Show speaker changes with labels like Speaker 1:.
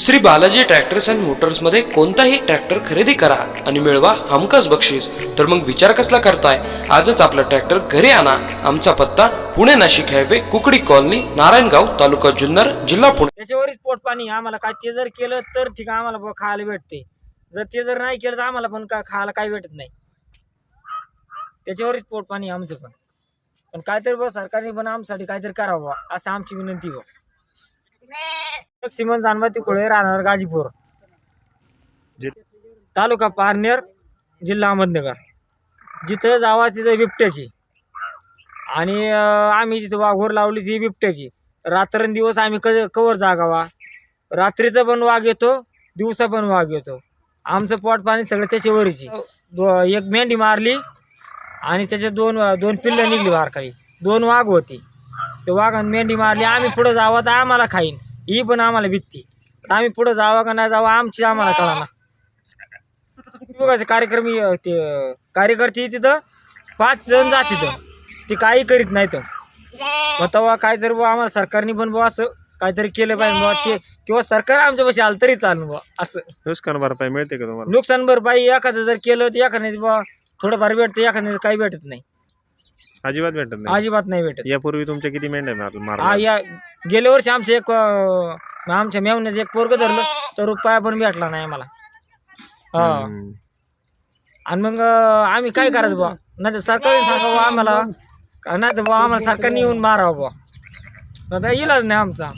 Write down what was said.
Speaker 1: Shri Balaji tractors and मोटर्समध्ये कोणताही tractor खरेदी करा आणि मिळवा हमखास बक्षीस. तर मग विचार कसला करताय? आजच आपला ट्रॅक्टर घरी आणा. आमचा पत्ता पुणे नाशिक हायवे कुकडी कॉलनी नारायणगाव तालुका जुन्नर जिल्हा पुणे.
Speaker 2: त्याच्यावरच पोट पाणी. आम्हाला काय ते जर केलं तर ठीक आम्हाला खायला भेटते. जर ते जर नाही केलं तर आम्हाला पण का खायला काही भेटत नाही. त्याच्यावरच पोट पाणी आमचं पण. पण काहीतरी बघ सरकारने पण आमच्यासाठी काहीतरी करावं. असं आमची विनंती बघ लक्ष्मण जानबाती कुळे राहणार गाजीपूर. तालुका पारनेर जिल्हा अहमदनगर. जिथं जावा तिथं बिबट्याची. आणि आम्ही जिथं वाघोर लावली ती बिबट्याची. रात्रंदिवस आम्ही क कवर जागावा. रात्रीचा पण वाघ येतो दिवसा पण वाघ येतो. आमचं पोट पाणी सगळं त्याच्यावरची एक मेंढी मारली आणि त्याचे दोन दोन पिल्लं निघली वारखाली दोन वाघ होती. ते वाघ मेंढी मारली आम्ही पुढं जावं तर आम्हाला खाईन. ही पण आम्हाला भीती. तर आम्ही पुढं जावं का नाही जावं आमची आम्हाला कळाना बघायचं कार्यक्रम ते कार्यकर्ते तिथं पाच जण जात तिथं ते काही करीत नाहीत. मग तेव्हा काहीतरी बुवा आम्हाला सरकारने पण बुवा असं काहीतरी केलं पाहिजे बुवा ते किंवा सरकार आमच्यापाशी आलं तरी चालेल बुवा असं.
Speaker 3: नुकसान भरपाई मिळते का तुम्हाला?
Speaker 2: नुकसान भरपाई एखादं जर केलं तर एखाद्याच बुवा थोडंफार भेटतं एखाद्याचं काही भेटत नाही.
Speaker 3: अजिबात भेटत नाही.
Speaker 2: अजिबात नाही भेटत.
Speaker 3: यापूर्वी तुमच्या किती मेंढ्या मार-
Speaker 2: हा या गेल्या वर्षी आमचे एक अं, आमच्या मेवण्याचं एक पोरग धरलं तर रुपया पण भेटला नाही आम्हाला. हा. आणि मग अं, आम्ही काय करायचं बुवा? नाही तर सरकारने सांगावं आम्हाला. नाही तर बुवा आम्हाला सरकारने येऊन मारावं बुवा. आता इलाज नाही आमचा.